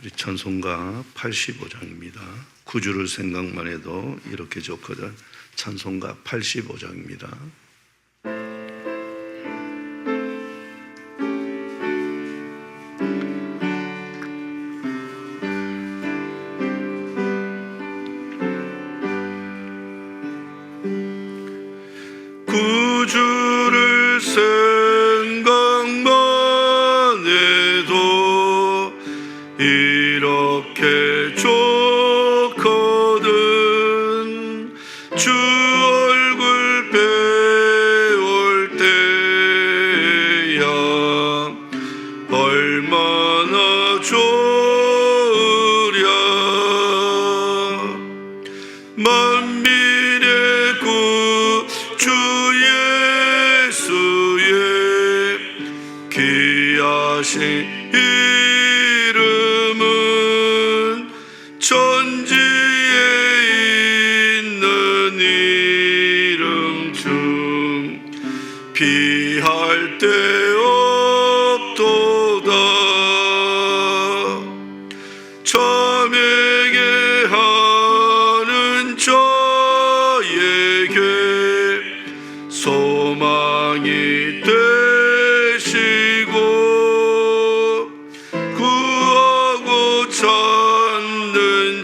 우리 찬송가 85장입니다. 구주를 생각만 해도 이렇게 좋거든. 찬송가 85장입니다. 얼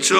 찾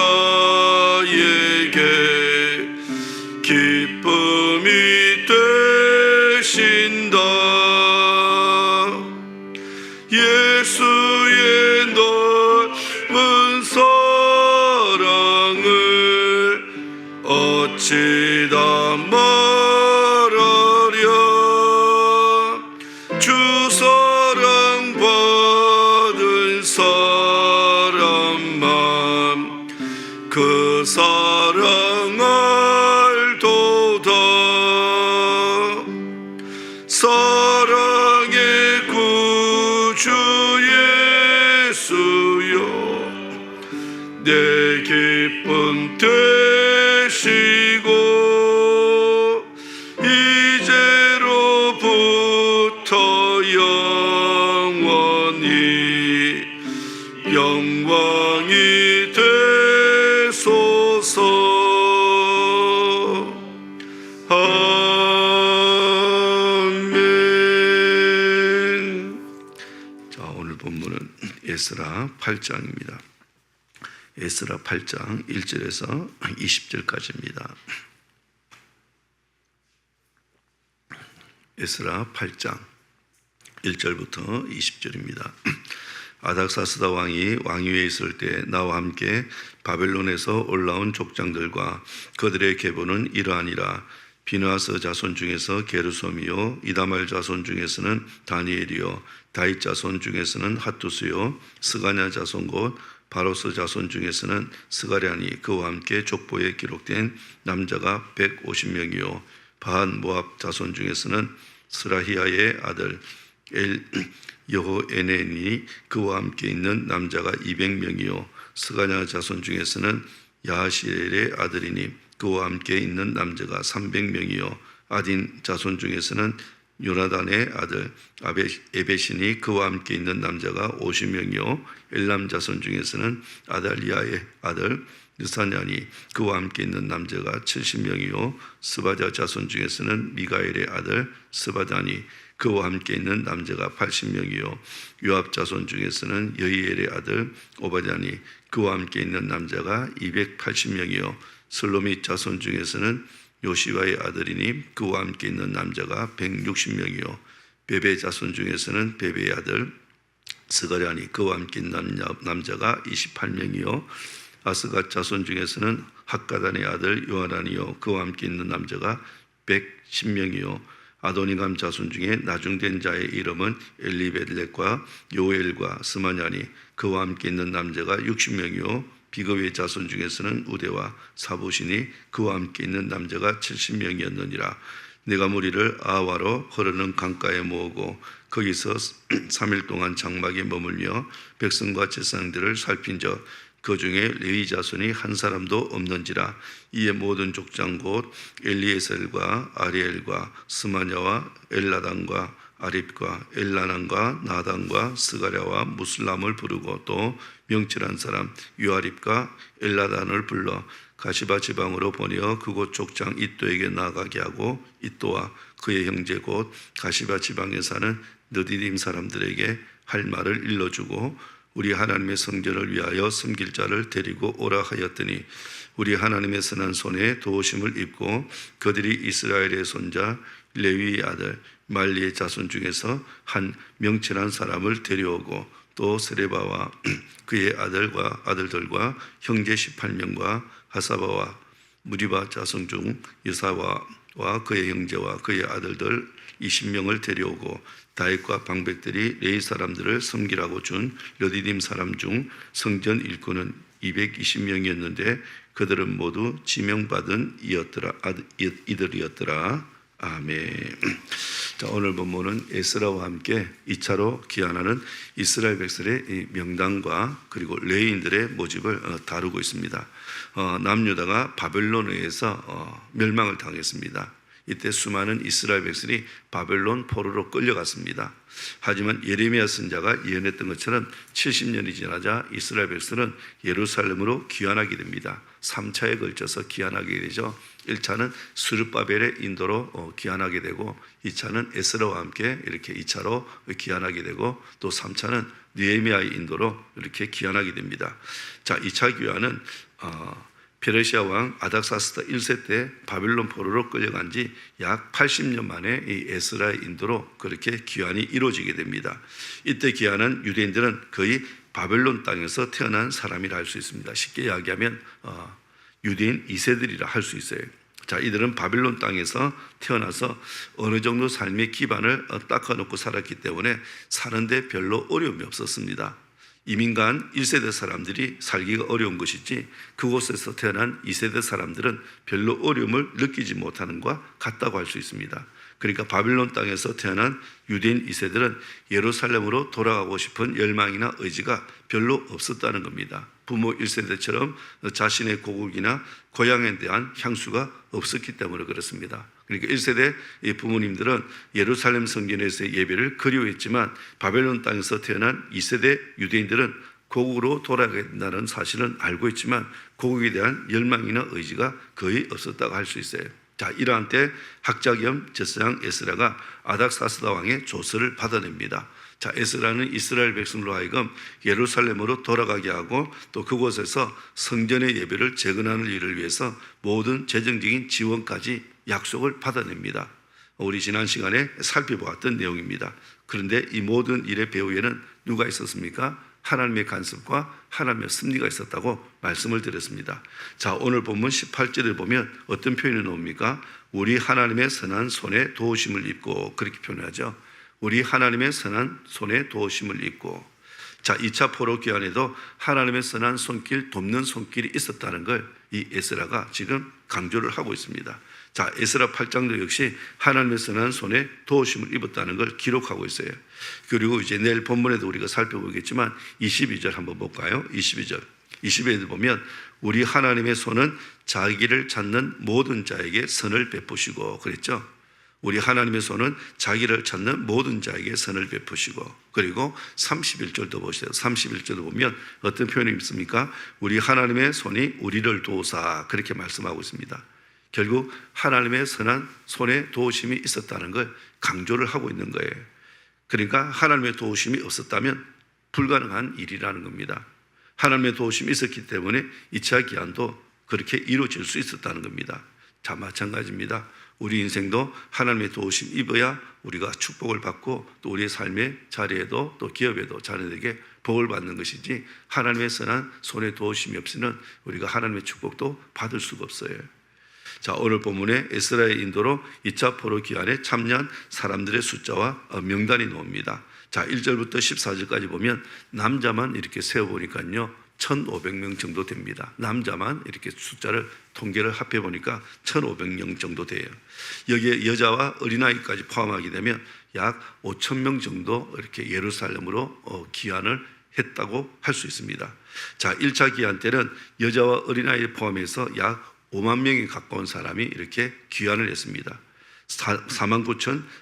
8장입니다. 에스라 8장 1절에서 20절까지입니다. 에스라 8장 1절부터 20절입니다. 아닥사스다 왕이 왕위에 있을 때 나와 함께 바벨론에서 올라온 족장들과 그들의 계보는 이러하니라 비누아스 자손 중에서 게르솜이요 이다말 자손 중에서는 다니엘이요 다윗 자손 중에서는 핫두스요 스가냐 자손 곧 바로스 자손 중에서는 스가랴니 그와 함께 족보에 기록된 남자가 150명이요. 바한 모압 자손 중에서는 스라히아의 아들 엘 여호에넨이 그와 함께 있는 남자가 200명이요. 스가냐 자손 중에서는 야하시엘의 아들이니 그와 함께 있는 남자가 300명이요. 아딘 자손 중에서는 요나단의 아들 에베신이 그와 함께 있는 남자가 50명이요. 엘람 자손 중에서는 아달리아의 아들 느사냐니 그와 함께 있는 남자가 70명이요. 스바자 자손 중에서는 미가엘의 아들 스바다니 그와 함께 있는 남자가 80명이요. 요압 자손 중에서는 여이엘의 아들 오바냐니 그와 함께 있는 남자가 280명이요 슬로미 자손 중에서는 요시와의 아들이니 그와 함께 있는 남자가 160명이요. 베베 자손 중에서는 베베의 아들 스가랴니 그와 함께 있는 남자 가 28명이요. 아스가 자손 중에서는 학가단의 아들 요하란이요. 그와 함께 있는 남자가 110명이요. 아도니감 자손 중에 나중된 자의 이름은 엘리베델렉과 요엘과 스마냐니 그와 함께 있는 남자가 60명이요 비거의 자손 중에서는 우대와 사부신이 그와 함께 있는 남자가 70명이었느니라. 내가 무리를 아와로 흐르는 강가에 모으고 거기서 3일 동안 장막에 머물며 백성과 제사장들을 살핀 적 그 중에 레위 자손이 한 사람도 없는지라. 이에 모든 족장 곧 엘리에셀과 아리엘과 스마냐와 엘라단과 아립과 엘라난과 나단과 스가랴와 무슬람을 부르고 또 명칠한 사람 유아립과 엘라단을 불러 가시바 지방으로 보내어 그곳 족장 이또에게 나가게 하고 이또와 그의 형제 곧 가시바 지방에 사는 느디딤 사람들에게 할 말을 일러주고 우리 하나님의 성전을 위하여 섬길 자를 데리고 오라 하였더니 우리 하나님의 선한 손에 도우심을 입고 그들이 이스라엘의 손자 레위의 아들 말리의 자손 중에서 한 명철한 사람을 데려오고 또 세레바와 그의 아들과 아들들과 형제 18명과 하사바와 무리바 자손 중 여사와 그의 형제와 그의 아들들 20명을 데려오고 다윗과 방백들이 레이 사람들을 섬기라고 준 르디딤 사람 중 성전 일꾼은 220명이었는데 그들은 모두 지명받은 이었더라 이들이었더라 아멘. 자 오늘 본문은 에스라와 함께 2차로 기한하는 이스라엘 백성의 이 명단과 그리고 레인들의 모집을 어, 다루고 있습니다. 어, 남유다가 바벨론에 의해서 어, 멸망을 당했습니다. 이때 수많은 이스라엘 백성이 바벨론 포로로 끌려갔습니다. 하지만 예레미야 선자가 예언했던 것처럼 70년이 지나자 이스라엘 백성은 예루살렘으로 귀환하게 됩니다. 3차에 걸쳐서 귀환하게 되죠. 1차는 스룹바벨의 인도로 어, 귀환하게 되고 2차는 에스라와 함께 이렇게 2차로 귀환하게 되고 또 3차는 느헤미야의 인도로 이렇게 귀환하게 됩니다. 자, 2차 귀환은 어, 페르시아 왕 아닥사스다 1세 때 바벨론 포로로 끌려간 지 약 80년 만에 이 에스라의 인도로 그렇게 귀환이 이루어지게 됩니다. 이때 귀환은 유대인들은 거의 바벨론 땅에서 태어난 사람이라 할 수 있습니다. 쉽게 이야기하면 어, 유대인 2세들이라 할 수 있어요. 자, 이들은 바벨론 땅에서 태어나서 어느 정도 삶의 기반을 어, 닦아놓고 살았기 때문에 사는데 별로 어려움이 없었습니다. 이민간 1세대 사람들이 살기가 어려운 것이지 그곳에서 태어난 2세대 사람들은 별로 어려움을 느끼지 못하는 것과 같다고 할 수 있습니다. 그러니까 바빌론 땅에서 태어난 유대인 2세들은 예루살렘으로 돌아가고 싶은 열망이나 의지가 별로 없었다는 겁니다. 부모 1세대처럼 자신의 고국이나 고향에 대한 향수가 없었기 때문에 그렇습니다. 그러니까 1세대 부모님들은 예루살렘 성전에서의 예배를 그리워했지만 바벨론 땅에서 태어난 2세대 유대인들은 고국으로 돌아가야 된다는 사실은 알고 있지만 고국에 대한 열망이나 의지가 거의 없었다고 할 수 있어요. 자, 이러한 때 학자 겸 제사장 에스라가 아닥사스다 왕의 조서를 받아냅니다. 자, 에스라는 이스라엘 백성으로 하여금 예루살렘으로 돌아가게 하고 또 그곳에서 성전의 예배를 재건하는 일을 위해서 모든 재정적인 지원까지 약속을 받아냅니다. 우리 지난 시간에 살펴보았던 내용입니다. 그런데 이 모든 일의 배후에는 누가 있었습니까? 하나님의 간섭과 하나님의 섭리가 있었다고 말씀을 드렸습니다. 자, 오늘 본문 18절을 보면 어떤 표현이 나옵니까? 우리 하나님의 선한 손에 도우심을 입고 그렇게 표현하죠. 우리 하나님의 선한 손에 도우심을 입고 자, 2차 포로 기한에도 하나님의 선한 손길, 돕는 손길이 있었다는 걸 이 에스라가 지금 강조를 하고 있습니다. 자, 에스라 8장도 역시 하나님의 선한 손에 도우심을 입었다는 걸 기록하고 있어요. 그리고 이제 내일 본문에도 우리가 살펴보겠지만 22절 한번 볼까요? 22절. 22절 보면 우리 하나님의 손은 자기를 찾는 모든 자에게 선을 베푸시고 그랬죠. 우리 하나님의 손은 자기를 찾는 모든 자에게 선을 베푸시고 그리고 31절도 보세요. 31절도 보면 어떤 표현이 있습니까? 우리 하나님의 손이 우리를 도우사 그렇게 말씀하고 있습니다. 결국 하나님의 선한 손에 도우심이 있었다는 걸 강조를 하고 있는 거예요. 그러니까 하나님의 도우심이 없었다면 불가능한 일이라는 겁니다. 하나님의 도우심이 있었기 때문에 2차 기한도 그렇게 이루어질 수 있었다는 겁니다. 자, 마찬가지입니다. 우리 인생도 하나님의 도우심 입어야 우리가 축복을 받고 또 우리의 삶의 자리에도 또 기업에도 자녀에게 복을 받는 것이지 하나님의 선한 손에 도우심이 없이는 우리가 하나님의 축복도 받을 수가 없어요. 자, 오늘 본문에 에스라의 인도로 2차 포로 기한에 참여한 사람들의 숫자와 명단이 나옵니다. 자, 1절부터 14절까지 보면 남자만 이렇게 세어보니까요. 1,500명 정도 됩니다. 남자만 이렇게 숫자를 통계를 합해 보니까 1,500명 정도 돼요. 여기에 여자와 어린아이까지 포함하게 되면 약 5천 명 정도 이렇게 예루살렘으로 어, 기한을 했다고 할 수 있습니다. 자, 1차 기한 때는 여자와 어린아이를 포함해서 약 5만 명에 가까운 사람이 이렇게 귀환을 했습니다. 4만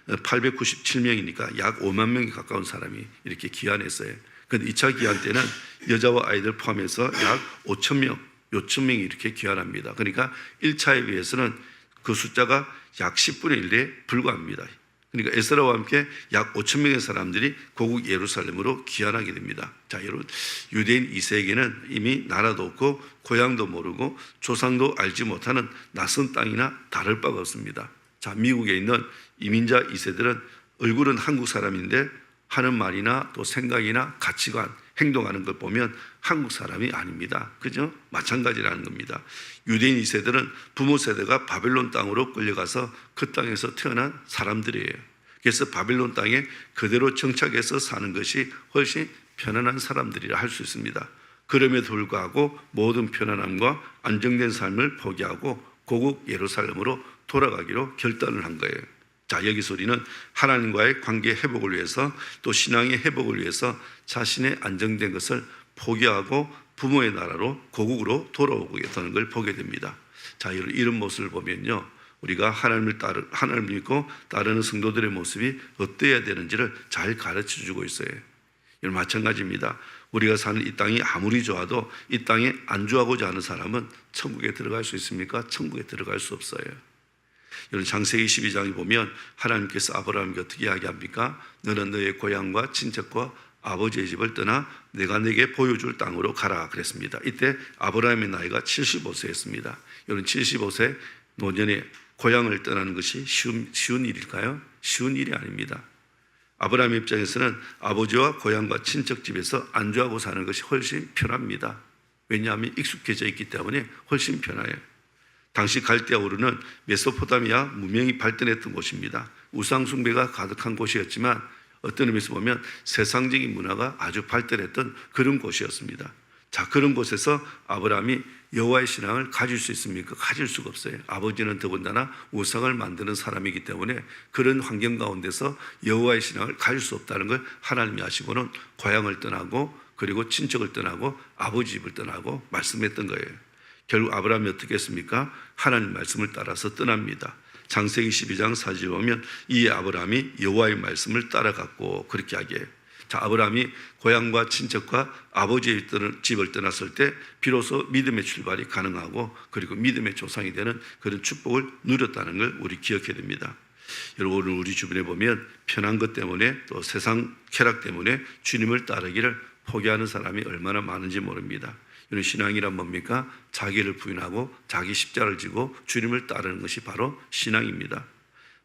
9,897명이니까 약 5만 명에 가까운 사람이 이렇게 귀환했어요. 근데 2차 귀환 때는 여자와 아이들 포함해서 약 5천 명, 5천 명이 이렇게 귀환합니다. 그러니까 1차에 비해서는 그 숫자가 약 10분의 1에 불과합니다. 그러니까 에스라와 함께 약 5천 명의 사람들이 고국 예루살렘으로 귀환하게 됩니다. 자, 여러분 유대인 2세기는 이미 나라도 없고 고향도 모르고 조상도 알지 못하는 낯선 땅이나 다를 바가 없습니다. 자, 미국에 있는 이민자 2세들은 얼굴은 한국 사람인데 하는 말이나 또 생각이나 가치관, 행동하는 걸 보면 한국 사람이 아닙니다. 그죠? 마찬가지라는 겁니다. 유대인 2세들은 부모 세대가 바벨론 땅으로 끌려가서 그 땅에서 태어난 사람들이에요. 그래서 바벨론 땅에 그대로 정착해서 사는 것이 훨씬 편안한 사람들이라 할 수 있습니다. 그럼에도 불구하고 모든 편안함과 안정된 삶을 포기하고 고국 예루살렘으로 돌아가기로 결단을 한 거예요. 자, 여기서 우리는 하나님과의 관계 회복을 위해서 또 신앙의 회복을 위해서 자신의 안정된 것을 포기하고 부모의 나라로 고국으로 돌아오게 되는 걸 보게 됩니다. 자, 이런, 이런 모습을 보면요. 우리가 하나님을 따르, 하나님을 믿고 따르는 성도들의 모습이 어떠해야 되는지를 잘 가르쳐 주고 있어요. 이런 마찬가지입니다. 우리가 사는 이 땅이 아무리 좋아도 이 땅에 안주하고자 하는 사람은 천국에 들어갈 수 있습니까? 천국에 들어갈 수 없어요. 여러분 장세기 12장에 보면 하나님께서 아브라함에게 어떻게 이야기합니까? 너는 너의 고향과 친척과 아버지의 집을 떠나 내가 내게 보여줄 땅으로 가라 그랬습니다. 이때 아브라함의 나이가 75세였습니다. 여러분 75세 노년에 고향을 떠나는 것이 쉬운, 쉬운 일일까요? 쉬운 일이 아닙니다. 아브라함 입장에서는 아버지와 고향과 친척 집에서 안주하고 사는 것이 훨씬 편합니다. 왜냐하면 익숙해져 있기 때문에 훨씬 편해요. 당시 갈대아우르는 메소포타미아 문명이 발전했던 곳입니다. 우상 숭배가 가득한 곳이었지만 어떤 의미에서 보면 세상적인 문화가 아주 발달했던 그런 곳이었습니다. 자, 그런 곳에서 아브라함이 여호와의 신앙을 가질 수 있습니까? 가질 수가 없어요. 아버지는 더군다나 우상을 만드는 사람이기 때문에 그런 환경 가운데서 여호와의 신앙을 가질 수 없다는 걸 하나님이 아시고는 고향을 떠나고 그리고 친척을 떠나고 아버지 집을 떠나고 말씀했던 거예요. 결국 아브라함이 어떻게 했습니까? 하나님 말씀을 따라서 떠납니다. 장세기 12장 4절 보면 이 아브라함이 여호와의 말씀을 따라갔고 그렇게 하게 자 아브라함이 고향과 친척과 아버지의 집을 떠났을 때 비로소 믿음의 출발이 가능하고 그리고 믿음의 조상이 되는 그런 축복을 누렸다는 걸 우리 기억해야 됩니다. 여러분 우리 주변에 보면 편한 것 때문에 또 세상 쾌락 때문에 주님을 따르기를 포기하는 사람이 얼마나 많은지 모릅니다. 이런 신앙이란 뭡니까? 자기를 부인하고 자기 십자를 지고 주님을 따르는 것이 바로 신앙입니다.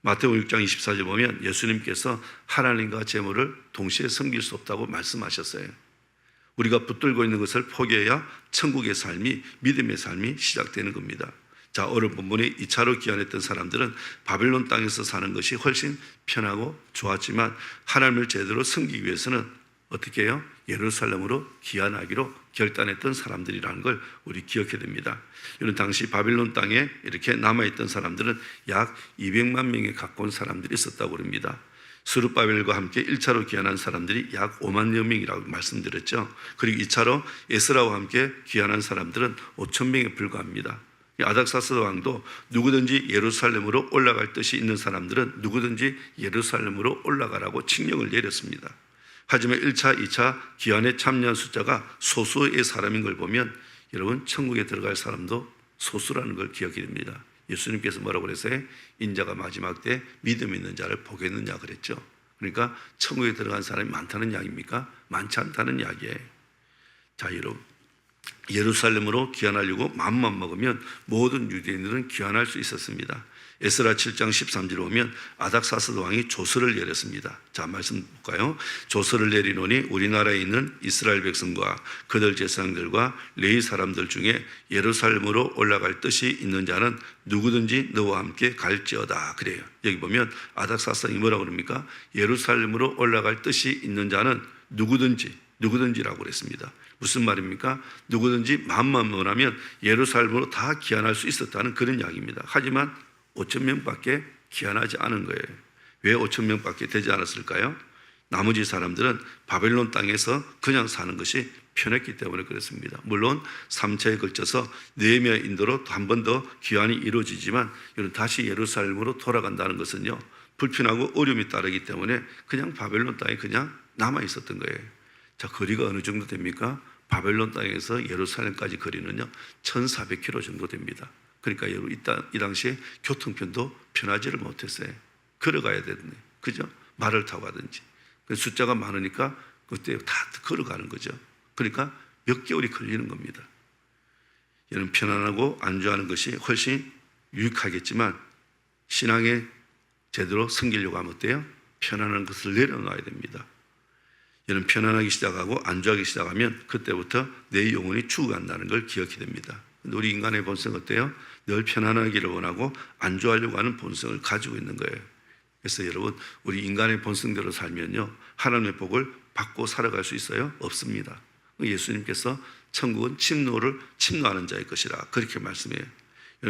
마태복음 6장 24절 보면 예수님께서 하나님과 재물을 동시에 섬길 수 없다고 말씀하셨어요. 우리가 붙들고 있는 것을 포기해야 천국의 삶이 믿음의 삶이 시작되는 겁니다. 자, 오늘 본문에 2차로 귀환했던 사람들은 바벨론 땅에서 사는 것이 훨씬 편하고 좋았지만 하나님을 제대로 섬기기 위해서는 어떻게 해요? 예루살렘으로 귀환하기로 결단했던 사람들이라는 걸 우리 기억해야 됩니다. 이런 당시 바빌론 땅에 이렇게 남아있던 사람들은 약 200만 명에 가까운 사람들이 있었다고 합니다. 스룹바벨과 함께 1차로 귀환한 사람들이 약 5만여 명이라고 말씀드렸죠. 그리고 2차로 에스라와 함께 귀환한 사람들은 5천 명에 불과합니다. 아닥사스 왕도 누구든지 예루살렘으로 올라갈 뜻이 있는 사람들은 누구든지 예루살렘으로 올라가라고 칙령을 내렸습니다. 하지만 1차, 2차 기한에 참여한 숫자가 소수의 사람인 걸 보면 여러분 천국에 들어갈 사람도 소수라는 걸 기억해야 됩니다. 예수님께서 뭐라고 그랬어요? 인자가 마지막 때 믿음 있는 자를 보겠느냐 그랬죠. 그러니까 천국에 들어간 사람이 많다는 이야기입니까? 많지 않다는 이야기예요. 자, 여러분. 예루살렘으로 귀환하려고 마음만 먹으면 모든 유대인들은 귀환할 수 있었습니다. 에스라 7장 13절 보면 아닥사스 왕이 조서를 내렸습니다. 자, 말씀 볼까요? 조서를 내리노니 우리나라에 있는 이스라엘 백성과 그들 제사장들과 레위 사람들 중에 예루살렘으로 올라갈 뜻이 있는 자는 누구든지 너와 함께 갈지어다. 그래요. 여기 보면 아닥사스 왕이 뭐라고 그럽니까? 예루살렘으로 올라갈 뜻이 있는 자는 누구든지 누구든지라고 그랬습니다. 무슨 말입니까? 누구든지 마음만 원하면 예루살렘으로 다 귀환할 수 있었다는 그런 이야기입니다. 하지만 5천 명밖에 귀환하지 않은 거예요. 왜 5천 명밖에 되지 않았을까요? 나머지 사람들은 바벨론 땅에서 그냥 사는 것이 편했기 때문에 그렇습니다. 물론 3차에 걸쳐서 네미야 인도로 한 번 더 귀환이 이루어지지만 이런 다시 예루살렘으로 돌아간다는 것은요 불편하고 어려움이 따르기 때문에 그냥 바벨론 땅에 그냥 남아 있었던 거예요. 자 거리가 어느 정도 됩니까? 바벨론 땅에서 예루살렘까지 거리는요 1,400km 정도 됩니다. 그러니까 여러분 이, 당시에 교통편도 편하지를 못했어요. 걸어가야 되는데 그죠? 말을 타고 가든지 그 숫자가 많으니까 그때 다 걸어가는 거죠. 그러니까 몇 개월이 걸리는 겁니다. 여러분 편안하고 안주하는 것이 훨씬 유익하겠지만 신앙에 제대로 섬기려고 하면 어때요? 편안한 것을 내려놔야 됩니다. 여러분 편안하기 시작하고 안주하기 시작하면 그때부터 내 영혼이 죽어간다는 걸 기억해야 됩니다. 우리 인간의 본성 어때요? 늘 편안하기를 원하고 안주하려고 하는 본성을 가지고 있는 거예요. 그래서 여러분 우리 인간의 본성대로 살면요 하나님의 복을 받고 살아갈 수 있어요? 없습니다. 예수님께서 천국은 침노를 침노하는 자의 것이라 그렇게 말씀해요.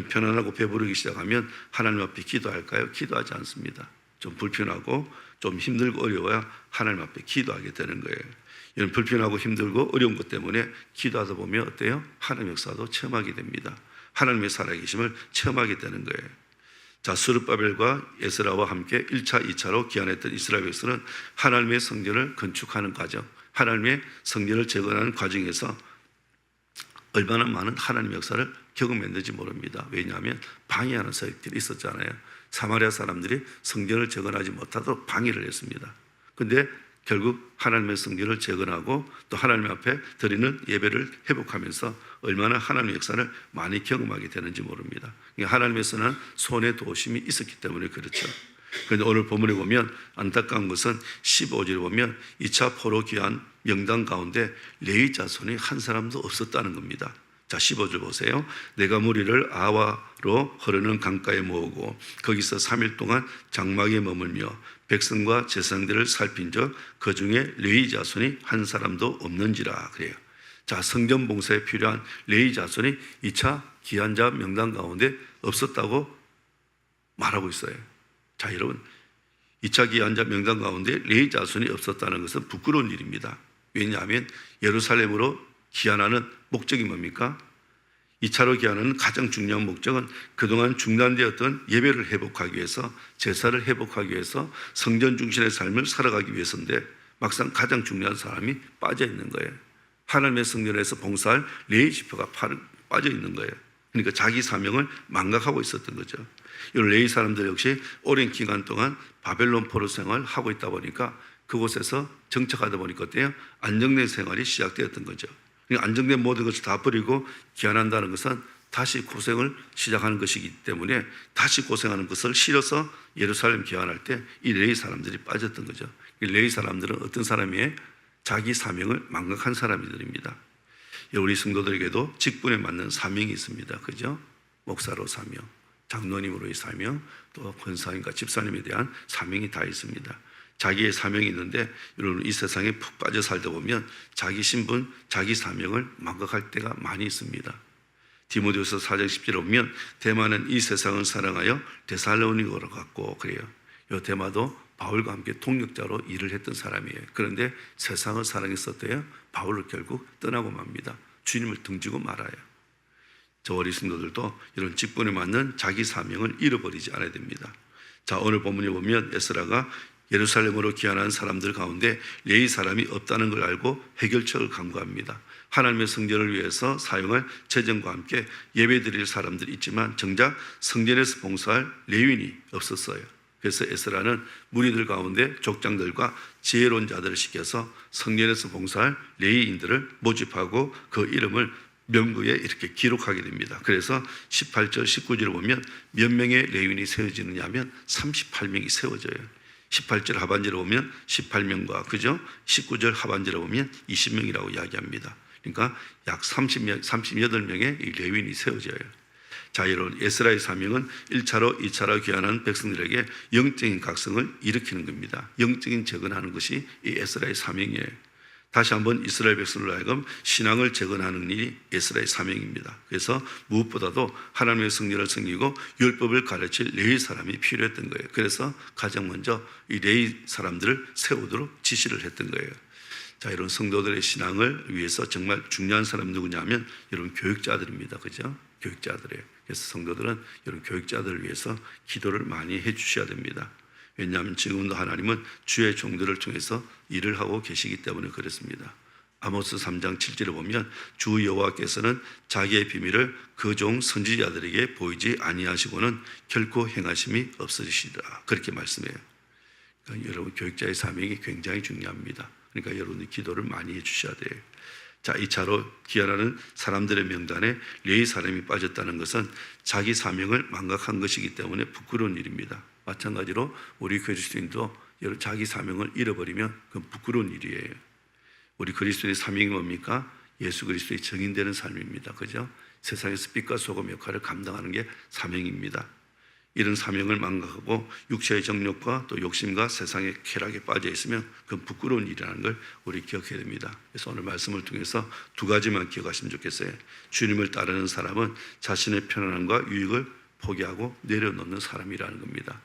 편안하고 배부르기 시작하면 하나님 앞에 기도할까요? 기도하지 않습니다. 좀 불편하고 좀 힘들고 어려워야 하나님 앞에 기도하게 되는 거예요. 이런 불편하고 힘들고 어려운 것 때문에 기도하다 보면 어때요? 하나님 역사도 체험하게 됩니다. 하나님의 살아계심을 체험하게 되는 거예요. 자, 스룹바벨과 에스라와 함께 1차, 2차로 기한했던 이스라엘 백성은 하나님의 성전을 건축하는 과정, 하나님의 성전을 재건하는 과정에서 얼마나 많은 하나님 역사를 경험했는지 모릅니다. 왜냐하면 방해하는 세력들이 있었잖아요. 사마리아 사람들이 성전을 재건하지 못하도록 방해를 했습니다. 근데 결국 하나님의 성전을 재건하고 또 하나님 앞에 드리는 예배를 회복하면서 얼마나 하나님의 역사를 많이 경험하게 되는지 모릅니다. 그러니까 하나님에서는 손의 도심이 있었기 때문에 그렇죠. 그런데 오늘 본문에 보면 안타까운 것은 15절에 보면 2차 포로 귀한 명단 가운데 레위 자손이 한 사람도 없었다는 겁니다. 자, 15절 보세요. 내가 무리를 아와로 흐르는 강가에 모으고 거기서 3일 동안 장막에 머물며 백성과 제사장들을 살핀 적그 중에 레위 자손이 한 사람도 없는지라 그래요. 자, 성전 봉사에 필요한 레위 자손이 2차 기한자 명단 가운데 없었다고 말하고 있어요. 자, 여러분. 2차 기한자 명단 가운데 레위 자손이 없었다는 것은 부끄러운 일입니다. 왜냐하면 예루살렘으로 기한하는 목적이 뭡니까? 2차로 기한하는 가장 중요한 목적은 그동안 중단되었던 예배를 회복하기 위해서 제사를 회복하기 위해서 성전 중심의 삶을 살아가기 위해서인데 막상 가장 중요한 사람이 빠져 있는 거예요. 하나님의 성전에서 봉사할 레위 지표가 빠져 있는 거예요. 그러니까 자기 사명을 망각하고 있었던 거죠. 이 레위 사람들 역시 오랜 기간 동안 바벨론 포로 생활을 하고 있다 보니까 그곳에서 정착하다 보니까 어때요? 안정된 생활이 시작되었던 거죠. 그러니까 안정된 모든 것을 다 버리고 귀환한다는 것은 다시 고생을 시작하는 것이기 때문에 다시 고생하는 것을 싫어서 예루살렘 귀환할 때 이 레위 사람들이 빠졌던 거죠. 이 레위 사람들은 어떤 사람이에요? 자기 사명을 망각한 사람들입니다. 우리 성도들에게도 직분에 맞는 사명이 있습니다. 그죠? 목사로 사명, 장로님으로의 사명, 또 권사님과 집사님에 대한 사명이 다 있습니다. 자기의 사명이 있는데 여러분 이 세상에 푹 빠져 살다 보면 자기 신분, 자기 사명을 망각할 때가 많이 있습니다. 디모데후서 4장 10절에 보면 대마는 이 세상을 사랑하여 데살로니가로 갔고 그래요. 요 대마도 바울과 함께 동력자로 일을 했던 사람이에요. 그런데 세상을 사랑했었대요. 바울을 결국 떠나고 맙니다. 주님을 등지고 말아요. 저 어린 성도들도 이런 직분에 맞는 자기 사명을 잃어버리지 않아야 됩니다. 자, 오늘 본문에 보면 에스라가 예루살렘으로 귀환한 사람들 가운데 레위 사람이 없다는 걸 알고 해결책을 강구합니다. 하나님의 성전을 위해서 사용할 재정과 함께 예배드릴 사람들이 있지만 정작 성전에서 봉사할 레위인이 없었어요. 그래서 에스라는 무리들 가운데 족장들과 지혜로운 자들을 시켜서 성전에서 봉사할 레위인들을 모집하고 그 이름을 명부에 이렇게 기록하게 됩니다. 그래서 18절, 19절을 보면 몇 명의 레위인이 세워지느냐 하면 38명이 세워져요. 18절 하반절에 보면 18명과 그죠? 19절 하반절에 보면 20명이라고 이야기합니다. 그러니까 약 30명, 38명의 이 레위인이 세워져요. 자, 여러분, 에스라의 사명은 1차로, 2차로 귀환하는 백성들에게 영적인 각성을 일으키는 겁니다. 영적인 적응하는 것이 이 에스라의 사명이에요. 다시 한번 이스라엘 백성을 하여금 신앙을 재건하는 일이 이스라엘 사명입니다. 그래서 무엇보다도 하나님의 승리를 섬기고 율법을 가르칠 레위 사람이 필요했던 거예요. 그래서 가장 먼저 이 레위 사람들을 세우도록 지시를 했던 거예요. 자, 이런 성도들의 신앙을 위해서 정말 중요한 사람 누구냐면 여러분 교육자들입니다. 그죠? 교육자들이에요. 그래서 성도들은 이런 교육자들을 위해서 기도를 많이 해 주셔야 됩니다. 왜냐하면 지금도 하나님은 주의 종들을 통해서 일을 하고 계시기 때문에 그렇습니다. 아모스 3장 7절에 보면 주 여호와께서는 자기의 비밀을 그 종 선지자들에게 보이지 아니하시고는 결코 행하심이 없으시리라. 그렇게 말씀해요. 그러니까 여러분 교육자의 사명이 굉장히 중요합니다. 그러니까 여러분이 기도를 많이 해 주셔야 돼요. 자, 이 차로 기원하는 사람들의 명단에 레위 사람이 빠졌다는 것은 자기 사명을 망각한 것이기 때문에 부끄러운 일입니다. 마찬가지로 우리 그리스도인도 자기 사명을 잃어버리면 그건 부끄러운 일이에요. 우리 그리스도의 사명이 뭡니까? 예수 그리스도의 증인되는 삶입니다. 그죠? 세상에서 빛과 소금 역할을 감당하는 게 사명입니다. 이런 사명을 망각하고 육체의 정욕과 또 욕심과 세상의 쾌락에 빠져 있으면 그건 부끄러운 일이라는 걸 우리 기억해야 됩니다. 그래서 오늘 말씀을 통해서 두 가지만 기억하시면 좋겠어요. 주님을 따르는 사람은 자신의 편안함과 유익을 포기하고 내려놓는 사람이라는 겁니다.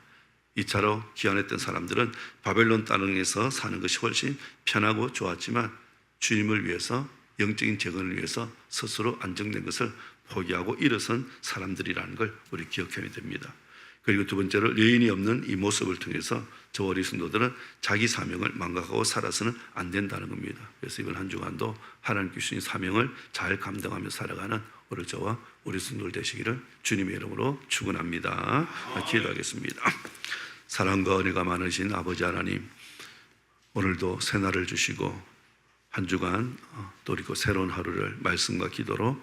이차로 기원했던 사람들은 바벨론 땅에서 사는 것이 훨씬 편하고 좋았지만 주님을 위해서 영적인 재건을 위해서 스스로 안정된 것을 포기하고 일어선 사람들이라는 걸 우리 기억해야 됩니다. 그리고 두 번째로 여인이 없는 이 모습을 통해서 저 어리 성도들은 자기 사명을 망각하고 살아서는 안 된다는 겁니다. 그래서 이번 한 주간도 하나님께 주신 사명을 잘 감당하며 살아가는 우리 저와 우리 성도들 되시기를 주님의 이름으로 축원합니다. 기도하겠습니다. 사랑과 은혜가 많으신 아버지 하나님, 오늘도 새날을 주시고 한 주간 어, 또 그리고 새로운 하루를 말씀과 기도로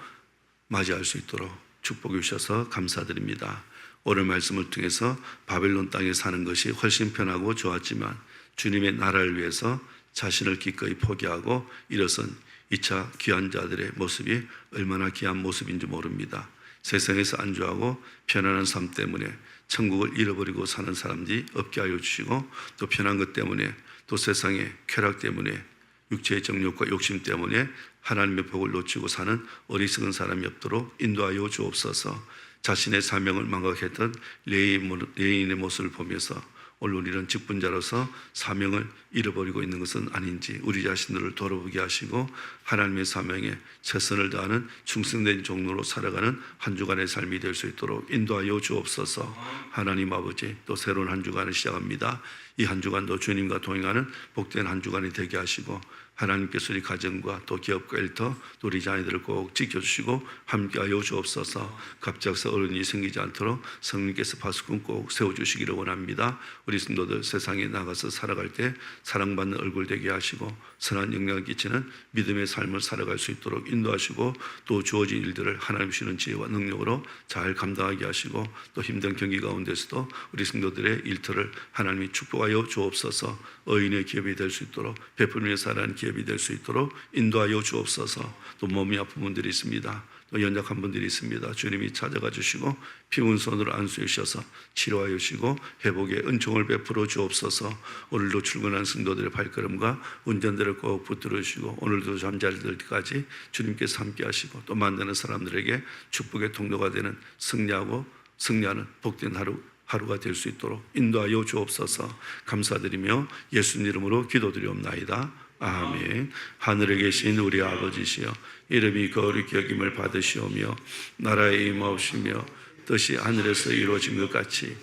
맞이할 수 있도록 축복해 주셔서 감사드립니다. 오늘 말씀을 통해서 바벨론 땅에 사는 것이 훨씬 편하고 좋았지만 주님의 나라를 위해서 자신을 기꺼이 포기하고 일어선 2차 귀한 자들의 모습이 얼마나 귀한 모습인지 모릅니다. 세상에서 안주하고 편안한 삶 때문에 천국을 잃어버리고 사는 사람들이 없게 하여 주시고 또 편한 것 때문에 또 세상의 쾌락 때문에 육체의 정욕과 욕심 때문에 하나님의 복을 놓치고 사는 어리석은 사람이 없도록 인도하여 주옵소서. 자신의 사명을 망각했던 레인의 모습을 보면서 오늘 우리는 직분자로서 사명을 잃어버리고 있는 것은 아닌지 우리 자신들을 돌아보게 하시고 하나님의 사명에 최선을 다하는 충성된 종로로 살아가는 한 주간의 삶이 될 수 있도록 인도하여 주옵소서. 하나님 아버지 또 새로운 한 주간을 시작합니다. 이 한 주간도 주님과 동행하는 복된 한 주간이 되게 하시고 하나님께서 우리 가정과 또 기업과 일터 또 우리 자녀들을 꼭 지켜주시고 함께하여 주옵소서. 갑작스 어른이 생기지 않도록 성령께서 파수꾼 꼭 세워주시기를 원합니다. 우리 성도들 세상에 나가서 살아갈 때 사랑받는 얼굴 되게 하시고 선한 영향을 끼치는 믿음의 삶을 살아갈 수 있도록 인도하시고 또 주어진 일들을 하나님 주시는 지혜와 능력으로 잘 감당하게 하시고 또 힘든 경기 가운데서도 우리 성도들의 일터를 하나님이 축복하여 주옵소서. 의인의 기업이 될 수 있도록 베풀며 살아가는 기업이 될 수 있도록 인도하여 주옵소서. 또 몸이 아픈 분들이 있습니다 또 연약한 분들이 있습니다. 주님이 찾아가 주시고 피운 손으로 안수해 주셔서 치료하여 주시고 회복의 은총을 베풀어 주옵소서. 오늘도 출근한 성도들의 발걸음과 운전대를 꼭 붙들어 주시고 오늘도 잠자리들 때까지 주님께서 함께 하시고 또 만나는 사람들에게 축복의 통로가 되는 승리하고 승리하는 복된 하루 하루가 될 수 있도록 인도하여 주옵소서. 감사드리며 예수님 이름으로 기도드리옵나이다. 아멘. 하늘에 계신 우리 아버지시여 이름이 거룩히 여김을 받으시오며 나라의 임하옵시며 뜻이 하늘에서 이루어진 것 같이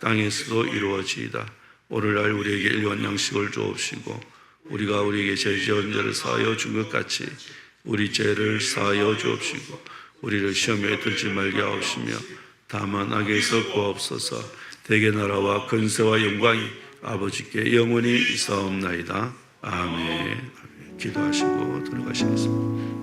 땅에서도 이루어지이다. 오늘날 우리에게 일원 양식을 주옵시고 우리가 우리에게 죄 지은 죄를 사하여 준 것 같이 우리 죄를 사하여 주옵시고 우리를 시험에 들지 말게 하옵시며 다만 악에서 구하옵소서 대개 나라와 근세와 영광이 아버지께 영원히 있사옵나이다. 아멘. 기도하시고 들어가시겠습니다.